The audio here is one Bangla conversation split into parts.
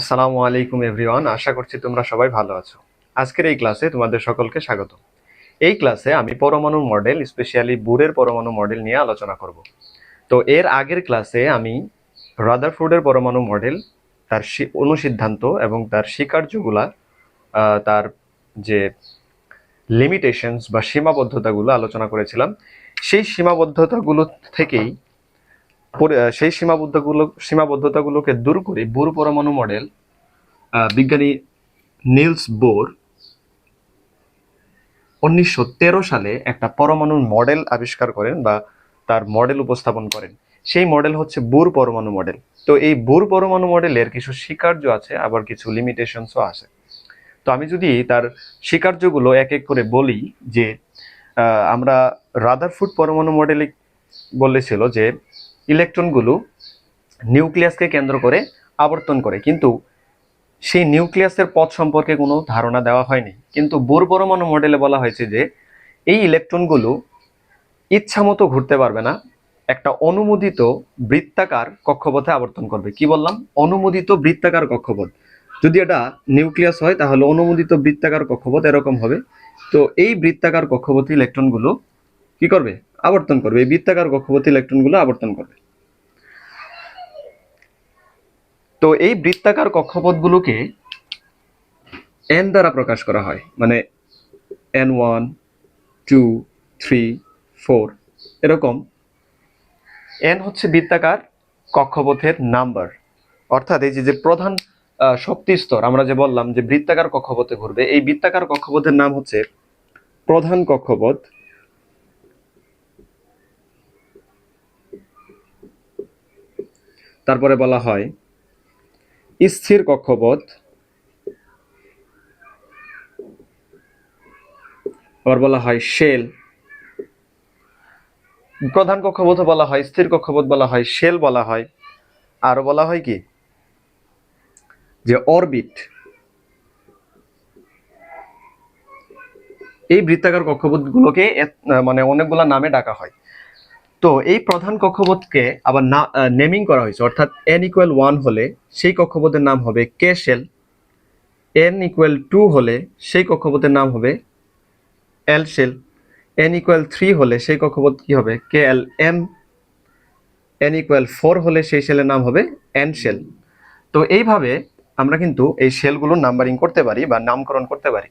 আসসালামু আলাইকুম এভরিওয়ান, আশা করছি তোমরা সবাই ভালো আছো। আজকের এই ক্লাসে তোমাদের সকলকে স্বাগত। এই ক্লাসে আমি পরমাণু মডেল, স্পেশালি বুরের পরমাণু মডেল নিয়ে আলোচনা করব। তো এর আগের ক্লাসে আমি রাদারফোর্ডের পরমাণু মডেল, তার অনুসিদ্ধান্ত এবং তার স্বীকার্যগুলা তার যে লিমিটেশনস বা সীমাবদ্ধতাগুলো আলোচনা করেছিলাম। সেই সীমাবদ্ধতাগুলো থেকেই সেই সীমাবদ্ধগুলো, সীমাবদ্ধতাগুলোকে দূর করে বোর পরমাণু মডেল বিজ্ঞানী নিলস বোর উনিশশো তেরো সালে একটা পরমাণুর মডেল আবিষ্কার করেন বা তার মডেল উপস্থাপন করেন। সেই মডেল হচ্ছে বোর পরমাণু মডেল। তো এই বোর পরমাণু মডেলের কিছু স্বীকার্য আছে, আবার কিছু লিমিটেশনসও আছে। তো আমি যদি তার স্বীকার্যগুলো এক এক করে বলি যে আমরা রাদারফুড পরমাণু মডেলে বলেছিল যে ইলেকট্রনগুলো নিউক্লিয়াসকে কেন্দ্র করে আবর্তন করে। কিন্তু সেই নিউক্লিয়াসের পথ সম্পর্কে কোনো ধারণা দেওয়া হয়নি। কিন্তু বোর পরমাণু মডেলে বলা হয়েছে যে, এই ইলেকট্রনগুলো ইচ্ছামতো ঘুরতে পারবে না। একটা অনুমোদিত বৃত্তাকার কক্ষপথে আবর্তন করবে। কি বললাম? অনুমোদিত বৃত্তাকার কক্ষপথ। যদি এটা নিউক্লিয়াস হয়, তাহলে অনুমোদিত বৃত্তাকার কক্ষপথ এরকম হবে। তো এই বৃত্তাকার কক্ষপথে ইলেকট্রনগুলো কি করবে? আবর্তন করবে। এই বৃত্তাকার কক্ষপথে ইলেকট্রনগুলো আবর্তন করবে। তো এই বৃত্তাকার কক্ষপথগুলোকে এন দ্বারা প্রকাশ করা হয়। মানে N one two three four এরকম। এন হচ্ছে বৃত্তাকার কক্ষপথের নাম্বার। অর্থাৎ এই যে প্রধান শক্তি স্তর, আমরা যে বললাম যে বৃত্তাকার কক্ষপথে ঘুরবে, এই বৃত্তাকার কক্ষপথের নাম হচ্ছে প্রধান কক্ষপথ তারপরে বলা হয়, স্থির কক্ষপথ, আবার বলা হয় শেল। প্রধান কক্ষপথ বলা হয়, স্থির কক্ষপথ বলা হয়, শেল বলা হয়। আরও বলা হয় কি? যে অরবিট। এই বৃত্তাকার কক্ষপথগুলোকে মানে অনেকগুলা নামে ডাকা হয়। তো এই প্রধান কক্ষপথকে আবার না নেমিং করা হয়েছে, অর্থাৎ এন ইকুয়াল ওয়ান হলে সেই কক্ষপথের নাম হবে K shell N equal to হলে সেই কক্ষপথের নাম হবে L shell N equal three হলে সেই কক্ষপথ কি হবে K L M N equal four হলে সেই শেলের নাম হবে এন শেল তো এইভাবে আমরা কিন্তু এই শেলগুলোর নাম্বারিং করতে পারি বা নামকরণ করতে পারি।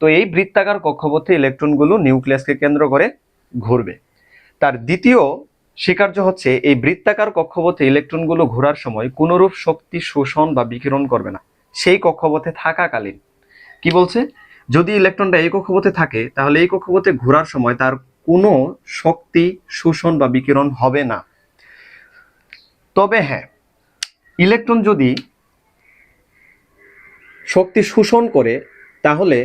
তো এই বৃত্তাকার কক্ষপথে ইলেকট্রনগুলো নিউক্লিয়াসকে কেন্দ্র করে ঘুরবে। তার দ্বিতীয় স্বীকার্য হচ্ছে, এই বৃত্তাকার কক্ষপথে ইলেকট্রনগুলো ঘোরার সময় কোনোরূপ শক্তি শোষণ বা বিকিরণ করবে না। সেই কক্ষপথে থাকাকালীন। কি বলছে? যদি ইলেকট্রনটা এই কক্ষপথে থাকে, তাহলে এই কক্ষপথে ঘোরার সময় তার কোনো শক্তি শোষণ বা বিকিরণ হবে না। তবে হ্যাঁ ইলেকট্রন যদি শক্তি শোষণ করে, তাহলে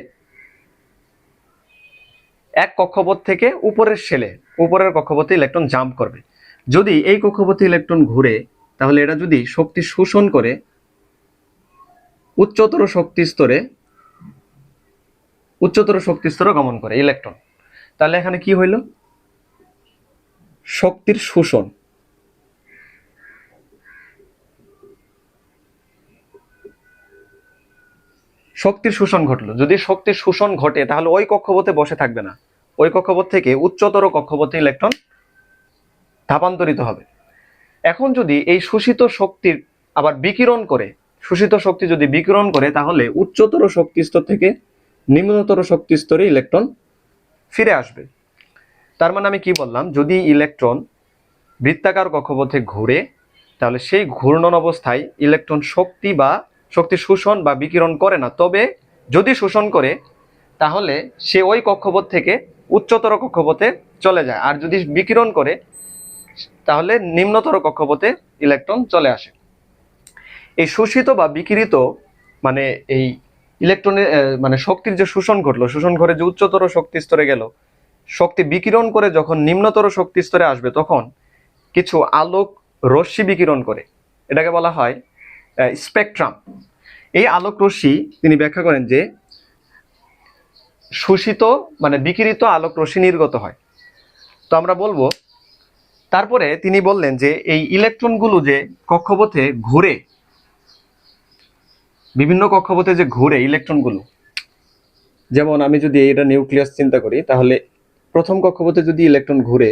এক কক্ষপথ থেকে উপরের শেলে, উপরের কক্ষপথে ইলেকট্রন জাম্প করবে। যদি এই কক্ষপথে ইলেকট্রন ঘুরে, তাহলে এটা যদি শক্তি শোষণ করে, উচ্চতর শক্তি স্তরে, উচ্চতর শক্তি স্তরে গমন করে ইলেকট্রন তাহলে এখানে কি হইল? শক্তির শোষণ। শক্তির শোষণ ঘটলো। যদি শক্তির শোষণ ঘটে, তাহলে ওই কক্ষপথে বসে থাকবে না। ওই কক্ষপথ থেকে উচ্চতর কক্ষপথে ইলেকট্রন ধাপান্তরিত হবে। এখন যদি এই শোষিত শক্তির আবার বিকিরণ করে, শোষিত শক্তি যদি বিকিরণ করে, তাহলে উচ্চতর শক্তি স্তর থেকে নিম্নতর শক্তি স্তরে ইলেকট্রন ফিরে আসবে। তার মানে আমি কি বললাম? যদি ইলেকট্রন বৃত্তাকার কক্ষপথে ঘুরে, তাহলে সেই ঘূর্ণন অবস্থায় ইলেকট্রন শক্তি বা শক্তি শোষণ বা বিকিরণ করে না। তবে যদি শোষণ করে, তাহলে সে ওই কক্ষপথ থেকে উচ্চতর কক্ষপথে চলে যায়। আর যদি বিকিরণ করে, তাহলে নিম্নতর কক্ষপথে ইলেকট্রন চলে আসে। এই শোষিত বা বিকিরিত মানে এই ইলেকট্রনের মানে শক্তির যে শোষণ ঘটলো, শোষণ ঘটে যে উচ্চতর শক্তি স্তরে গেল, শক্তি বিকিরণ করে যখন নিম্নতর শক্তি স্তরে আসবে, তখন কিছু আলোক রশ্মি বিকিরণ করে। এটাকে বলা হয় স্পেকট্রাম। এই আলোক রশ্মি তিনি ব্যাখ্যা করেন যে শোষিত মানে বিকিরিত আলোক রশ্মি নির্গত হয়। তো আমরা বলব, তারপরে তিনি বললেন যে এই ইলেকট্রনগুলো যে কক্ষপথে ঘুরে, বিভিন্ন কক্ষপথে যে ঘুরে ইলেকট্রনগুলো, যেমন আমি যদি এটা নিউক্লিয়াস চিন্তা করি, তাহলে প্রথম কক্ষপথে যদি ইলেকট্রন ঘুরে,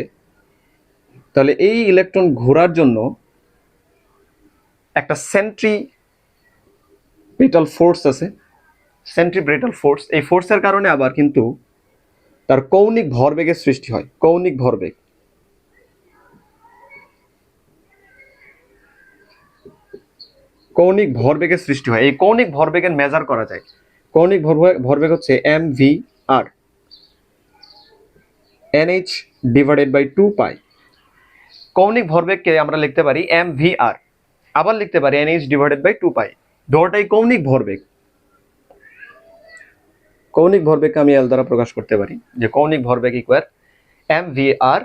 তাহলে এই ইলেকট্রন ঘোরার জন্য একটা সেন্ট্রি ব্রিটাল ফোর্স আছে। সেন্ট্রিব্রেটাল ফোর্স এই ফোর্সের কারণে আবার কিন্তু তার কৌণিক ভরবেগের সৃষ্টি হয়, কৌণিক ভরবেগ। কৌণিক ভরবেগের সৃষ্টি হয়, এই কৌণিক ভরবেগের মেজার করা যায়। কৌণিক ভরবেগ হচ্ছে M V R NH divided by two pi কৌণিক ভরবেগকে আমরা লিখতে পারি এম ভি আর আবার লিখতে পারি N H divided by two pi দোটাই কৌণিক ভরবেগ। কৌণিক ভরবেগকে আমি এল দ্বারা প্রকাশ করতে পারি, যে কৌণিক ভরবেগ ইকুয়ার এম ভি আর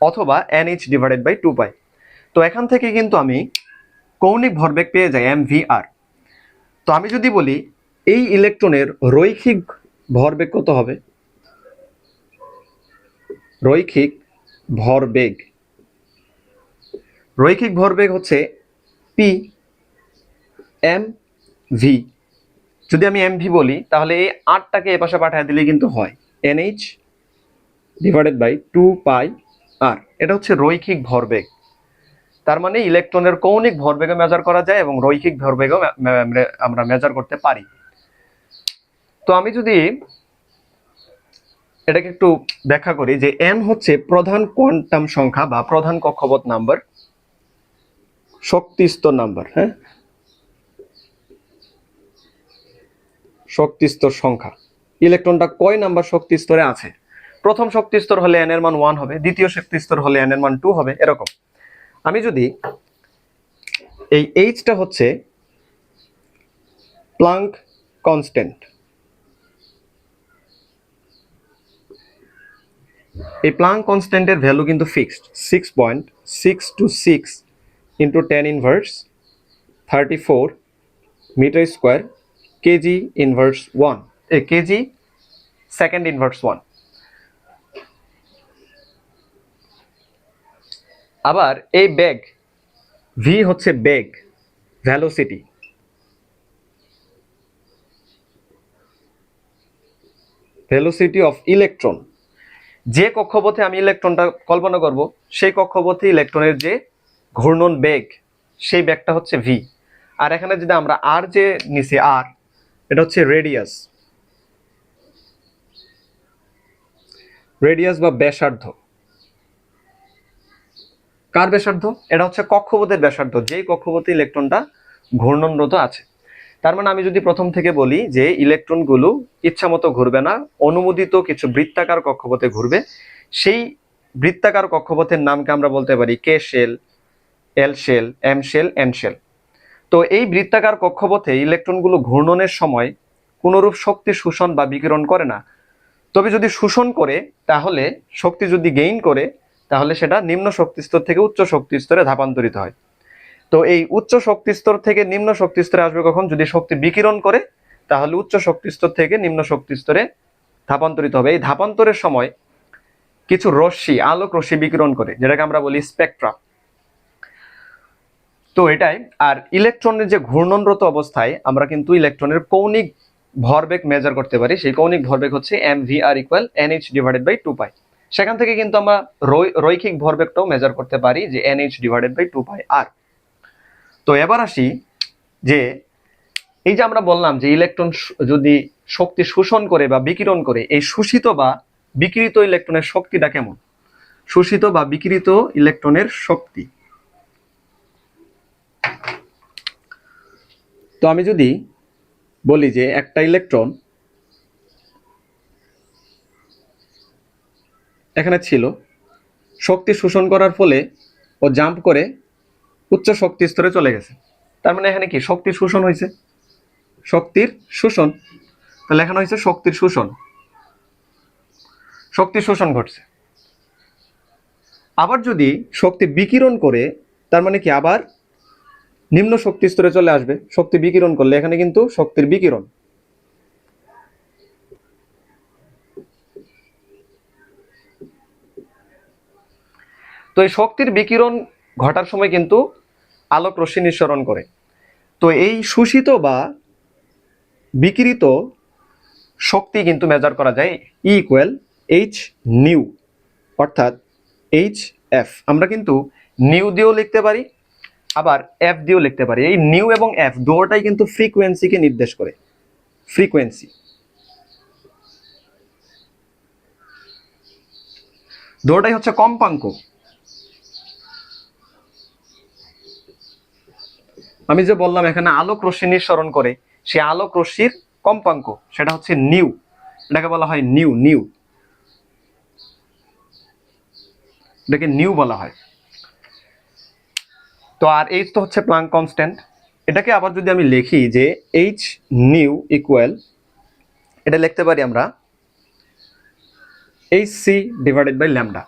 অথবা N H divided by two pi তো এখান থেকে কিন্তু আমি কৌণিক ভরবেগ পেয়ে যাই এম ভি আর তো আমি যদি বলি, এই ইলেকট্রনের রৈখিক ভরবেগ কত হবে? রৈখিক ভরবেগ। রৈখিক ভরবেগ হচ্ছে পি এম ভি যদি আমি এম ভি বলি, তাহলে এই আটটাকে এ পাশে পাঠিয়ে দিলে কিন্তু হয়। NH divided by two pi আর এটা হচ্ছে রৈখিক ভরবেগ। তার মানে ইলেকট্রনের কৌণিক ভরবেগও মেজার করা যায় এবং রৈখিক ভরবেগও আমরা মেজার করতে পারি। তো আমি যদি এটাকে একটু ব্যাখ্যা করি যে এন হচ্ছে প্রধান কোয়ান্টাম সংখ্যা বা প্রধান কক্ষপথ নাম্বার শক্তি স্তর নাম্বার হ্যাঁ? শক্তি স্তর সংখ্যা। ইলেকট্রনটা কয় নাম্বার শক্তি স্তরে আছে? প্রথম শক্তি স্তর হলে এন এর মান ওয়ান হবে, দ্বিতীয় শক্তি স্তর হলে এন এর মান টু হবে, এরকম। আমি যদি এই এইচটা হচ্ছে প্লাঙ্ক কনস্ট্যান্ট এই প্লাঙ্ক কনস্ট্যান্টের ভ্যালু কিন্তু fixed six point six two six into ten inverse thirty four metre square KG inverse one a KG second inverse one আবার এই বেগ ভি হচ্ছে বেগ ভ্যালোসিটি ভেলোসিটি অফ ইলেকট্রন যে কক্ষপথে আমি ইলেকট্রনটা কল্পনা করব, সেই কক্ষপথে ইলেকট্রনের যে ঘূর্ণন বেগ, সেই বেগটা হচ্ছে ভি আর এখানে যদি আমরা আর যে নিচে আর এটা হচ্ছে রেডিয়াস রেডিয়াস বা ব্যাসার্ধ। কার ব্যাসার্ধ? এটা হচ্ছে কক্ষপথের ব্যাসার্ধ, যেই কক্ষপথে ইলেকট্রনটা ঘূর্ণনরত আছে। তার মানে আমি যদি প্রথম থেকে বলি যে ইলেকট্রনগুলো ইচ্ছা মতো ঘুরবে না, অনুমোদিত কিছু বৃত্তাকার কক্ষপথে ঘুরবে, সেই বৃত্তাকার কক্ষপথের নামকে আমরা বলতে পারি K shell L shell, M shell, N shell. তো এই বৃত্তাকার কক্ষপথে ইলেকট্রনগুলো ঘূর্ণনের সময় কোনোরূপ শক্তি শোষণ বা বিকিরণ করে না। তবে যদি শোষণ করে, তাহলে শক্তি যদি গেইন করে, তাহলে সেটা নিম্ন শক্তি স্তর থেকে উচ্চ শক্তি স্তরে ধাপান্তরিত হয়। তো এই উচ্চ শক্তি স্তর থেকে নিম্ন শক্তি স্তরে আসবে কখন? যদি শক্তি বিকিরণ করে, তাহলে উচ্চ শক্তি স্তর থেকে নিম্ন শক্তি স্তরে ধাপান্তরিত হবে। এই ধাপান্তরের সময় কিছু রশ্মি, আলোক রশ্মি বিকিরণ করে, যেটাকে আমরা বলি স্পেকট্রা তো এটাই। আর ইলেকট্রনের যে ঘূর্ণনরত অবস্থায় আমরা কিন্তু ইলেকট্রনের কৌণিক ভরবেগ মেজার করতে পারি। সেই কৌণিক ভরবেগ হচ্ছে M V R equal N H divided by two pi সেখান থেকে কিন্তু আমরা রৈখিক ভরবেগটাও মেজার করতে পারি যে N H divided by two pi আর তো এবার আসি যে এই যে আমরা বললাম যে ইলেকট্রন যদি শক্তি শোষণ করে বা বিকিরণ করে, এই শোষিত বা বিকিরিত ইলেকট্রনের শক্তিটা কেমন? শোষিত বা বিকিরিত ইলেকট্রনের শক্তি। তো আমি যদি বলি যে একটা ইলেকট্রন এখানে ছিল, শক্তি শোষণ করার ফলে ও জাম্প করে উচ্চ শক্তি স্তরে চলে গেছে। তার মানে এখানে কি? শক্তি শোষণ হয়েছে। শক্তির শোষণ। তাহলে এখানে হয়েছে শক্তির শোষণ। শক্তি শোষণ ঘটছে। আবার যদি শক্তি বিকিরণ করে, তার মানে কি? আবার নিম্ন শক্তি স্তরে চলে আসবে, শক্তি বিকিরণ করলে এখানে কিন্তু শক্তির বিকিরণ। তো এই শক্তির বিকিরণ ঘটার সময় কিন্তু আলোক রশ্মি নিঃসরণ করে। তো এই শোষিত বা বিকিরিত শক্তি কিন্তু মেজার করা যায় ই ইকুয়াল এইচ নিউ অর্থাৎ এইচ এফ আমরা কিন্তু নিউ দিয়েও লিখতে পারি আবার এফ দিয়েও লিখতে পারি। এই নিউ এবং এফ দুটোটাই কিন্তু ফ্রিকোয়েন্সিকে নির্দেশ করে। ফ্রিকোয়েন্সি দুটোটাই হচ্ছে কম্পাঙ্ক। আমি যে বললাম এখানে আলোক রশ্মি নিঃসরণ করে সে আলোক রশ্মির কম্পাঙ্ক, সেটা হচ্ছে নিউ এটাকে বলা হয় নিউ নিউ এটাকে নিউ বলা হয়। তো আর এইচ তো হচ্ছে প্লাঙ্ক কনস্ট্যান্ট এটাকে আবার যদি আমি লিখি যে এইচ নিউ ইকুয়াল এটা লিখতে পারি আমরা H C divided by lambda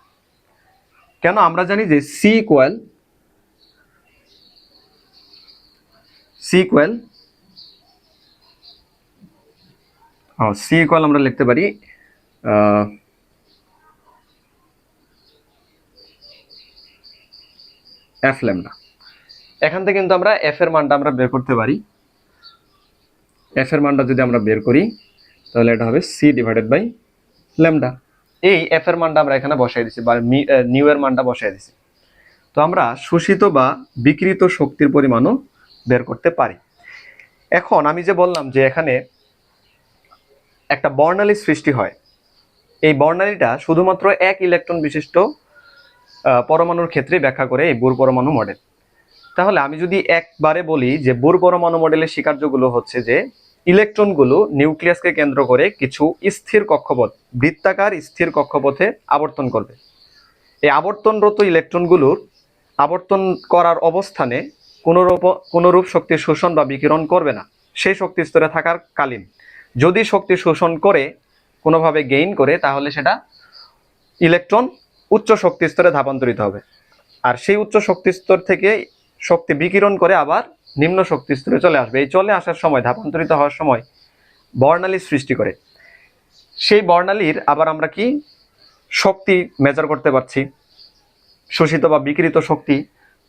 কেন? আমরা জানি যে C equal C equal C equal আমরা লিখতে পারি এফ ল্যামডা এখান থেকে কিন্তু আমরা এফ এর মানটা আমরা বের করতে পারি। এফ এর মানটা যদি আমরা বের করি, তাহলে এটা হবে সি ডিভাইডেড বাই ল্যামডা এই এফ এর মানটা আমরা এখানে বসাই দিছি, বা নিউ এর মানটা বসাই দিছি। তো আমরা শোষিত বা বিকৃত শক্তির পরিমাণও বের করতে পারি। এখন আমি যে বললাম যে এখানে একটা বর্ণালী সৃষ্টি হয়, এই বর্ণালীটা শুধুমাত্র এক ইলেকট্রন বিশিষ্ট পরমাণুর ক্ষেত্রে ব্যাখ্যা করে এই বুর পরমাণু মডেল তাহলে আমি যদি একবারে বলি যে বুর পরমাণু মডেলের স্বীকার্যগুলো হচ্ছে যে ইলেকট্রনগুলো নিউক্লিয়াসকে কেন্দ্র করে কিছু স্থির কক্ষপথ, বৃত্তাকার স্থির কক্ষপথে আবর্তন করবে। এই আবর্তনরত ইলেকট্রনগুলোর আবর্তন করার অবস্থানে কোনোরূপ কোনোরূপ শক্তি শোষণ বা বিকিরণ করবে না। সেই শক্তি স্তরে থাকার কালীন। যদি শক্তি শোষণ করে, কোনোভাবে গেইন করে, তাহলে সেটা ইলেকট্রন উচ্চ শক্তি স্তরে ধাপান্তরিত হবে। আর সেই উচ্চ শক্তি স্তর থেকে শক্তি বিকিরণ করে আবার নিম্ন শক্তি স্তরে চলে আসবে। এই চলে আসার সময় ধাপান্তরিত হওয়ার সময় বর্ণালী সৃষ্টি করে। সেই বর্ণালীর আবার আমরা কি? শক্তি মেজার করতে পারছি। শোষিত বা বিকৃত শক্তি।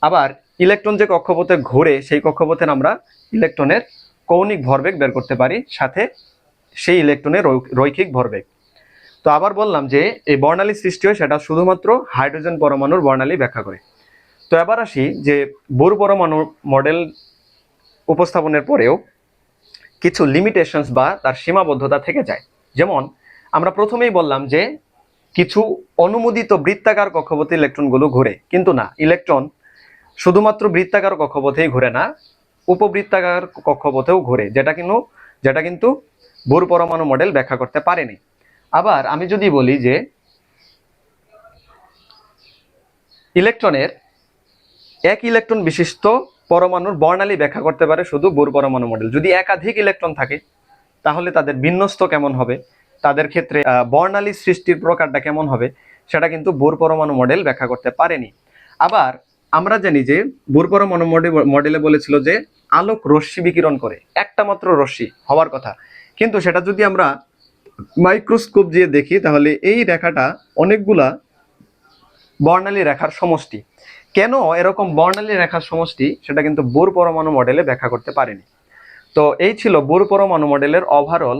আবার ইলেকট্রন যে কক্ষপথে ঘোরে, সেই কক্ষপথে আমরা ইলেকট্রনের কৌণিক ভরবেগ বের করতে পারি, সাথে সেই ইলেকট্রনের রৈখিক ভরবেগ। তো আবার বললাম যে, এই বর্ণালী সৃষ্টি হয় সেটা শুধুমাত্র হাইড্রোজেন পরমাণুর বর্ণালী ব্যাখ্যা করে। তো এবার আসি যে বোর পরমাণু মডেল উপস্থাপনের পরেও কিছু লিমিটেশনস বা তার সীমাবদ্ধতা থেকে যায়। যেমন, আমরা প্রথমেই বললাম যে কিছু অনুমোদিত বৃত্তাকার কক্ষপথে ইলেকট্রনগুলো ঘুরে, কিন্তু না, ইলেকট্রন শুধুমাত্র বৃত্তাকার কক্ষপথেই ঘুরে না, উপবৃত্তাকার কক্ষপথেও ঘুরে, যেটা কিন্তু যেটা কিন্তু বোর পরমাণু মডেল ব্যাখ্যা করতে পারেনি। আবার আমি যদি বলি যে ইলেকট্রনের এক ইলেকট্রন বিশিষ্ট পরমাণুর বর্ণালী ব্যাখ্যা করতে পারে শুধু বোর পরমাণু মডেল। যদি একাধিক ইলেকট্রন থাকে, তাহলে তাদের বিন্যস্ত কেমন হবে? তাদের ক্ষেত্রে বর্ণালী সৃষ্টির প্রকারটা কেমন হবে? সেটা কিন্তু বোর পরমাণু মডেল ব্যাখ্যা করতে পারেনি। আবার আমরা জানি যে, বোর পরমাণু মডেল- বলেছিল যে, আলোক রশ্মি বিকিরণ করে। একটা মাত্র রশ্মি হওয়ার কথা। কিন্তু সেটা যদি আমরা মাইক্রোস্কোপ দিয়ে দেখি, তাহলে এই রেখাটা অনেকগুলা বর্ণালী রেখার সমষ্টি। কেন এরকম বর্ণালী রেখার সমষ্টি সেটা কিন্তু বোর পরমাণু মডেলে ব্যাখ্যা করতে পারেনি। তো এই ছিল বোর পরমাণু মডেলের ওভারঅল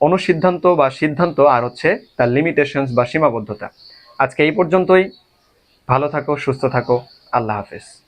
অনুসিদ্ধান্ত বা সিদ্ধান্ত আর হচ্ছে তার লিমিটেশনস বা সীমাবদ্ধতা। আজকে এই পর্যন্তই। ভালো থাকো, সুস্থ থাকো। আল্লাহ হাফেজ।